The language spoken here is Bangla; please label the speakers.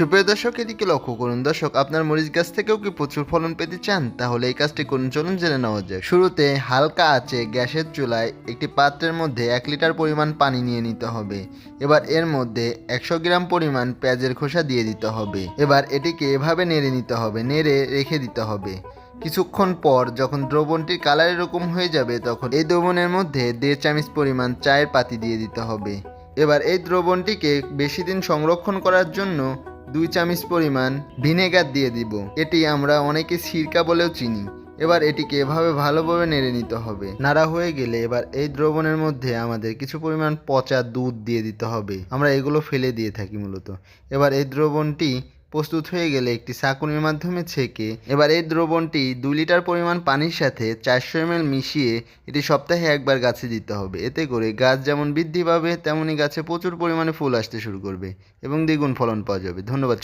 Speaker 1: সুপ্রিয় দর্শক, এদিকে লক্ষ্য করুন দর্শক, আপনার মরিচ গাছ থেকেও কি প্রচুর ফলন পেতে চান? তাহলে এই কাজটি করুন, চলুন জেনে নেওয়া যায় শুরুতে হালকা আঁচে গ্যাসের চুলায় একটি পাত্রের মধ্যে এক লিটার পরিমাণ পানি নিয়ে নিতে হবে। এবার এর মধ্যে একশো গ্রাম পরিমাণ পেঁয়াজের খোসা দিয়ে দিতে হবে। এবার এটিকে এভাবে নেড়ে নিতে হবে, নেড়ে রেখে দিতে হবে। কিছুক্ষণ পর যখন দ্রবণটির কালার এরকম হয়ে যাবে, তখন এই দ্রবণের মধ্যে দেড় চামচ পরিমাণ চায়ের পাতি দিয়ে দিতে হবে। এবার এই দ্রবণটিকে বেশি দিন সংরক্ষণ করার জন্য দুই চামচ পরিমাণ ভিনেগার দিয়ে দিব। এটি আমরা অনেকে সিরকা বলেও চিনি। এবার এটিকে এভাবে ভালোভাবে নেড়ে নিতে হবে। নাড়া হয়ে গেলে এবার এই দ্রবণের মধ্যে আমাদের কিছু পরিমাণ পচা দুধ দিয়ে দিতে হবে। আমরা এগুলো ফেলে দিয়ে থাকি মূলত। এবার এই দ্রবণটি প্রস্তুত হয়ে গেলে একটি ছাঁকুনির মাধ্যমে ছেঁকে। এবার এই দ্রবণটি দুই লিটার পরিমাণ পানির সাথে চারশো এম মিশিয়ে এটি সপ্তাহে একবার গাছে দিতে হবে। এতে করে গাছ যেমন বৃদ্ধি পাবে তেমনই গাছে প্রচুর পরিমাণে ফুল আসতে শুরু করবে এবং দ্বিগুণ ফলন পাওয়া যাবে। ধন্যবাদ।